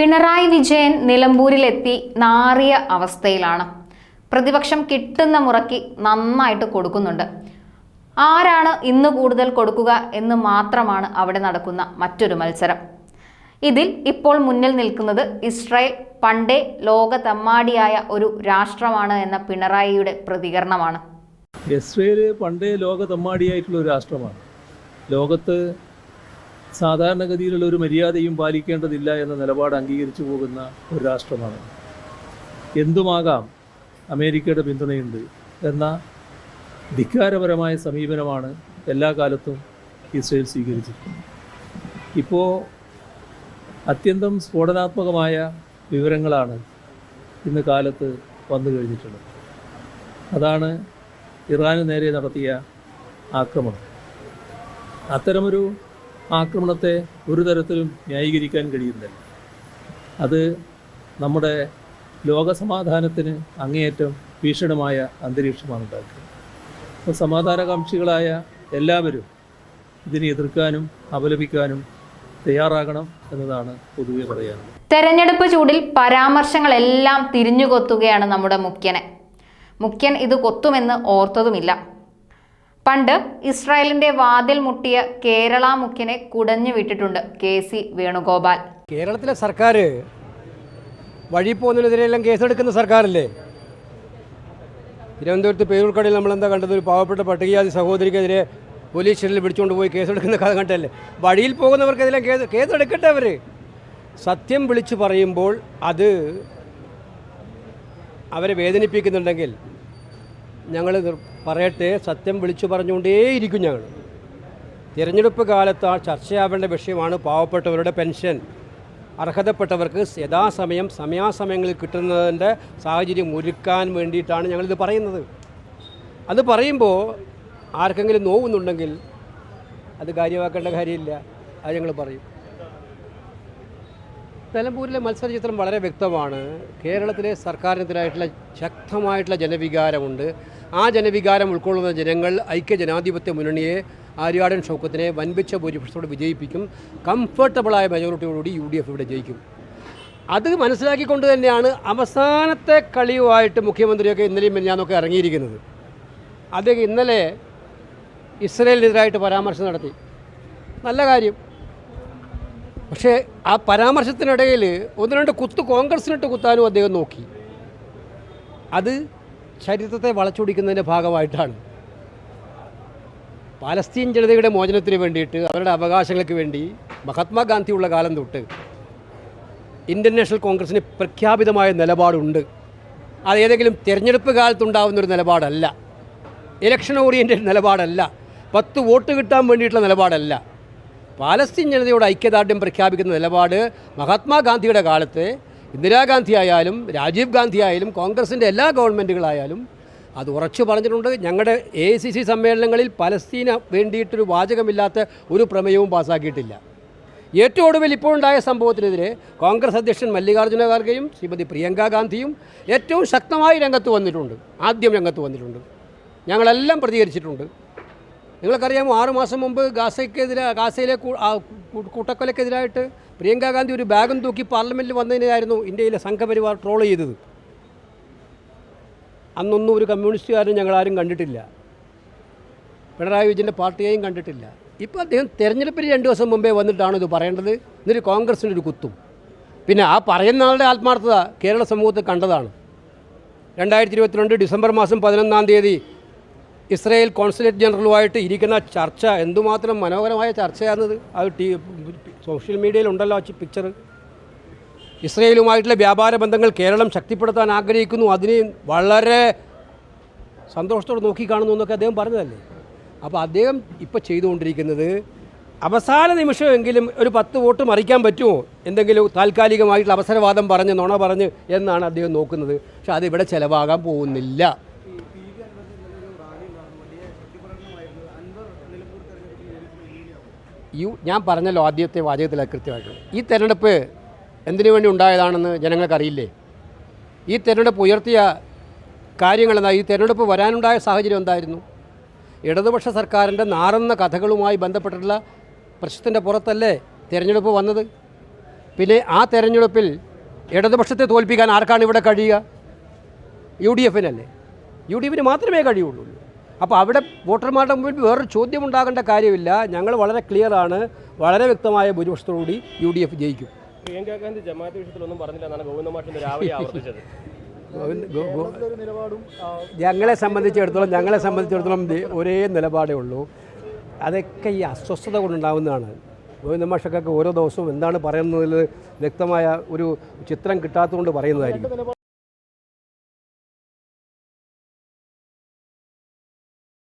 പിണറായി വിജയൻ നിലമ്പൂരിലെത്തി നാറിയ അവസ്ഥയിലാണ്. പ്രതിപക്ഷം കിട്ടുന്ന മുറയ്ക്ക് നന്നായിട്ട് കൊടുക്കുന്നുണ്ട്. ആരാണ് ഇന്ന് കൂടുതൽ കൊടുക്കുക എന്ന് മാത്രമാണ് അവിടെ നടക്കുന്ന മറ്റൊരു മത്സരം. ഇതിൽ ഇപ്പോൾ മുന്നിൽ നിൽക്കുന്നത് ഇസ്രായേൽ പണ്ടേ ലോക തമ്മാടിയായ ഒരു രാഷ്ട്രമാണ് എന്ന പിണറായിയുടെ പ്രതികരണമാണ്. ഇസ്രയേൽ പണ്ടേ ലോക തമ്മാടിയായിട്ടുള്ള ഒരു രാഷ്ട്രമാണ്. ലോകത്ത് സാധാരണഗതിയിലുള്ള ഒരു മര്യാദയും പാലിക്കേണ്ടതില്ല എന്ന നിലപാട് അംഗീകരിച്ചു പോകുന്ന ഒരു രാഷ്ട്രമാണ്. എന്തുമാകാം അമേരിക്കയുടെ പിന്തുണയുണ്ട് എന്ന ധിക്കാരപരമായ സമീപനമാണ് എല്ലാ കാലത്തും ഇസ്രയേൽ സ്വീകരിച്ചിട്ടുള്ളത് ഇപ്പോൾ അത്യന്തം സ്ഫോടനാത്മകമായ വിവരങ്ങളാണ് ഇന്ന് കാലത്ത് വന്നു കഴിഞ്ഞിട്ടുള്ളത്. അതാണ് ഇറാന് നേരെ നടത്തിയ ആക്രമണം. അത്തരമൊരു ആക്രമണത്തെ ഒരു തരത്തിലും ന്യായീകരിക്കാൻ കഴിയുന്നില്ല. അത് നമ്മുടെ ലോകസമാധാനത്തിന് അങ്ങേയറ്റം ഭീഷണമായ അന്തരീക്ഷമാണ് ഉണ്ടാക്കുക അപ്പോൾ സമാധാനകാംക്ഷികളായ എല്ലാവരും ഇതിനെ എതിർക്കാനും അപലപിക്കാനും തയ്യാറാകണം എന്നതാണ് പൊതുവെ പറയാനുള്ളത്. തെരഞ്ഞെടുപ്പ് ചൂടിൽ പരാമർശങ്ങളെല്ലാം തിരിഞ്ഞു കൊത്തുകയാണ് നമ്മുടെ മുഖ്യനെ. മുഖ്യൻ ഇത് കൊത്തുമെന്ന് ഓർത്തതുമില്ല. പണ്ട് ഇസ്രായേലിന്റെ വാതിൽ മുട്ടിയ കേരള മുഖ്യനെ കുടഞ്ഞു വിട്ടിട്ടുണ്ട് കെ സി വേണുഗോപാൽ. കേരളത്തിലെ സർക്കാർ വഴി പോകുന്നതിനെതിരെല്ലാം കേസെടുക്കുന്ന സർക്കാരല്ലേ? തിരുവനന്തപുരത്ത് പേരൂർക്കടയിൽ നമ്മളെന്താ കണ്ടത്? ഒരു പാവപ്പെട്ട പട്ടികജാതി സഹോദരിക്കെതിരെ പോലീസ് സ്റ്റേഷനിൽ പിടിച്ചുകൊണ്ട് പോയി കേസെടുക്കുന്ന കഥ കണ്ടല്ലേ വഴിയിൽ പോകുന്നവർക്കെതിരെ കേസ് കേസെടുക്കട്ടെ അവർ സത്യം വിളിച്ചു പറയുമ്പോൾ അത് അവരെ വേദനിപ്പിക്കുന്നുണ്ടെങ്കിൽ ഞങ്ങൾ പറയട്ടെ സത്യം വിളിച്ചു പറഞ്ഞുകൊണ്ടേയിരിക്കും ഞങ്ങൾ. തിരഞ്ഞെടുപ്പ് കാലത്ത് ആ ചർച്ചയാവേണ്ട വിഷയമാണ് പാവപ്പെട്ടവരുടെ പെൻഷൻ. അർഹതപ്പെട്ടവർക്ക് യഥാസമയം സമയാസമയങ്ങളിൽ കിട്ടുന്നതിന്റെ സാഹചര്യം ഒരുക്കാൻ വേണ്ടിയിട്ടാണ് ഞങ്ങളിത് പറയുന്നത്. അത് പറയുമ്പോൾ ആർക്കെങ്കിലും നോവുന്നുണ്ടെങ്കിൽ അത് കാര്യമാക്കേണ്ട കാര്യമില്ല. അത് ഞങ്ങൾ പറയും. നിലമ്പൂരിലെ മത്സരചിത്രം വളരെ വ്യക്തമാണ്. കേരളത്തിലെ സർക്കാരിനെതിരായിട്ടുള്ള ശക്തമായിട്ടുള്ള ജനവികാരമുണ്ട്. ആ ജനവികാരം ഉൾക്കൊള്ളുന്ന ജനങ്ങൾ ഐക്യ ജനാധിപത്യ മുന്നണിയെ ആര്യാടൻ ഷൗക്കത്തിനെ വൻപിച്ച ഭൂരിപക്ഷത്തോട് വിജയിപ്പിക്കും. കംഫർട്ടബിളായ മെജോറിറ്റിയോടുകൂടി യു ഡി എഫ് ഇവിടെ ജയിക്കും. അത് മനസ്സിലാക്കിക്കൊണ്ട് തന്നെയാണ് അവസാനത്തെ കളിയുമായിട്ട് മുഖ്യമന്ത്രിയൊക്കെ ഇന്നലെയും മിനിഞ്ഞാന്നൊക്കെ ഇറങ്ങിയിരിക്കുന്നത്. അദ്ദേഹം ഇന്നലെ ഇസ്രയേലിനെതിരായിട്ട് പരാമർശം നടത്തി. നല്ല കാര്യം. പക്ഷേ ആ പരാമർശത്തിനിടയിൽ ഒന്ന് രണ്ട് കുത്ത് കോൺഗ്രസിനിട്ട് കുത്താനും അദ്ദേഹം നോക്കി. അത് ചരിത്രത്തെ വളച്ചൊടിക്കുന്നതിന്റെ ഭാഗമായിട്ടാണ്. പാലസ്തീൻ ജനതയുടെ മോചനത്തിന് വേണ്ടിയിട്ട് അവരുടെ അവകാശങ്ങൾക്ക് വേണ്ടി മഹാത്മാഗാന്ധിയുള്ള കാലം തൊട്ട് ഇന്ത്യൻ നാഷണൽ കോൺഗ്രസിന് പ്രഖ്യാപിതമായ നിലപാടുണ്ട്. അത് ഏതെങ്കിലും തിരഞ്ഞെടുപ്പ് കാലത്തുണ്ടാവുന്നൊരു നിലപാടല്ല. Election oriented നിലപാടല്ല. പത്ത് വോട്ട് കിട്ടാൻ വേണ്ടിയിട്ടുള്ള നിലപാടല്ല. പാലസ്തീൻ ജനതയോട് ഐക്യദാർഢ്യം പ്രഖ്യാപിക്കുന്ന നിലപാട് മഹാത്മാഗാന്ധിയുടെ കാലത്ത് ഇന്ദിരാഗാന്ധി ആയാലും രാജീവ് ഗാന്ധി ആയാലും കോൺഗ്രസിന്റെ എല്ലാ ഗവൺമെന്റുകളായാലും അത് ഉറച്ചു പറഞ്ഞിട്ടുണ്ട്. ഞങ്ങളുടെ എ സി സി സമ്മേളനങ്ങളിൽ പലസ്തീന വേണ്ടിയിട്ടൊരു വാചകമില്ലാത്ത ഒരു പ്രമേയവും പാസ്സാക്കിയിട്ടില്ല ഏറ്റവും ഒടുവിൽ ഇപ്പോഴുണ്ടായ സംഭവത്തിനെതിരെ കോൺഗ്രസ് അധ്യക്ഷൻ മല്ലികാർജുന ഖാർഗെയും ശ്രീമതി പ്രിയങ്ക ഗാന്ധിയും ഏറ്റവും ശക്തമായി രംഗത്ത് വന്നിട്ടുണ്ട്. ആദ്യം രംഗത്ത് വന്നിട്ടുണ്ട്. ഞങ്ങളെല്ലാം പ്രതികരിച്ചിട്ടുണ്ട്. നിങ്ങൾക്കറിയാമോ ആറ് മാസം മുമ്പ് ഗാസയ്ക്കെതിരെ ഗാസയിലെ കൂട്ടക്കൊലക്കെതിരായിട്ട് പ്രിയങ്ക ഗാന്ധി ഒരു ബാഗും തൂക്കി പാർലമെന്റിൽ വന്നതിനായിരുന്നു ഇന്ത്യയിലെ സംഘപരിവാർ ട്രോൾ ചെയ്തത്. അന്നൊന്നും ഒരു കമ്മ്യൂണിസ്റ്റുകാരും ഞങ്ങളാരും കണ്ടിട്ടില്ല. പിണറായി വിജയന്റെ പാർട്ടിയെയും കണ്ടിട്ടില്ല. ഇപ്പോൾ അദ്ദേഹം തെരഞ്ഞെടുപ്പിന് രണ്ട് ദിവസം മുമ്പേ വന്നിട്ടാണ് ഇത് പറയേണ്ടത്. എന്നിട്ട് ഒരു കുത്തും. പിന്നെ ആ പറയുന്ന ആളുടെ ആത്മാർത്ഥത കേരള സമൂഹത്തിൽ കണ്ടതാണ്. രണ്ടായിരത്തി ഇരുപത്തിരണ്ട് ഡിസംബർ മാസം പതിനൊന്നാം തീയതി ഇസ്രായേൽ കോൺസുലേറ്റ് ജനറലുമായിട്ട് ഇരിക്കുന്ന ചർച്ച എന്തുമാത്രം മനോഹരമായ ചർച്ചയാണത്? അത് ടി സോഷ്യൽ മീഡിയയിലുണ്ടല്ലോ ആ പിക്ചർ ഇസ്രയേലുമായിട്ടുള്ള വ്യാപാര ബന്ധങ്ങൾ കേരളം ശക്തിപ്പെടുത്താൻ ആഗ്രഹിക്കുന്നു. അതിനെ വളരെ സന്തോഷത്തോടെ നോക്കിക്കാണുന്നു എന്നൊക്കെ അദ്ദേഹം പറഞ്ഞതല്ലേ? അപ്പോൾ അദ്ദേഹം ഇപ്പോൾ ചെയ്തുകൊണ്ടിരിക്കുന്നത് അവസാന നിമിഷമെങ്കിലും ഒരു പത്ത് വോട്ട് മറിക്കാൻ പറ്റുമോ? എന്തെങ്കിലും താൽക്കാലികമായിട്ടുള്ള അവസരവാദം പറഞ്ഞ് നുണ പറഞ്ഞ് എന്നാണ് അദ്ദേഹം നോക്കുന്നത്. പക്ഷെ അതിവിടെ ചിലവാകാൻ പോകുന്നില്ല. യു ഞാൻ പറഞ്ഞല്ലോ ആദ്യത്തെ വാചകത്തിൽ കൃത്യമായിട്ട്. ഈ തെരഞ്ഞെടുപ്പ് എന്തിനു വേണ്ടി ഉണ്ടായതാണെന്ന് ജനങ്ങൾക്കറിയില്ലേ? ഈ തെരഞ്ഞെടുപ്പ് ഉയർത്തിയ കാര്യങ്ങളെന്താ ഈ തെരഞ്ഞെടുപ്പ് വരാനുണ്ടായ സാഹചര്യം എന്തായിരുന്നു? ഇടതുപക്ഷ സർക്കാരിന്റെ നാറുന്ന കഥകളുമായി ബന്ധപ്പെട്ടിട്ടുള്ള പ്രശ്നത്തിന്റെ പുറത്തല്ലേ തിരഞ്ഞെടുപ്പ് വന്നത്? പിന്നെ ആ തെരഞ്ഞെടുപ്പിൽ ഇടതുപക്ഷത്തെ തോൽപ്പിക്കാൻ ആർക്കാണ് ഇവിടെ കഴിയുക? യു ഡി എഫിനല്ലേ. യു ഡി എഫിന് മാത്രമേ കഴിയുള്ളൂ. അപ്പോൾ അവിടെ വോട്ടർമാരുടെ മുമ്പിൽ വേറൊരു ചോദ്യം ഉണ്ടാകേണ്ട കാര്യമില്ല. ഞങ്ങൾ വളരെ ക്ലിയർ ആണ്. വളരെ വ്യക്തമായ ഭൂരിപക്ഷത്തോടുകൂടി യു ഡി എഫ് ജയിക്കും. പ്രിയങ്ക ഗാന്ധി ജമാഅത്ത് വിഷയത്തിലൊന്നും പറഞ്ഞില്ല. എന്നാണ് ഗോവിന്ദ മാഷിന്റെ രാവിലെ ആവർത്തിച്ചത്. ഗോവിന്ദ് ഗോ- ഗോ- ഞങ്ങളെ സംബന്ധിച്ചിടത്തോളം ഞങ്ങളെ സംബന്ധിച്ചിടത്തോളം ഒരേ നിലപാടേ ഉള്ളൂ. അതൊക്കെ ഈ അസ്വസ്ഥത കൊണ്ടുണ്ടാകുന്നതാണ് ഗോവിന്ദ മാഷക്കൊക്കെ ഓരോ ദിവസവും എന്താണ് പറയുന്നതിൽ വ്യക്തമായ ഒരു ചിത്രം കിട്ടാത്തതുകൊണ്ട് പറയുന്നതായിരിക്കും.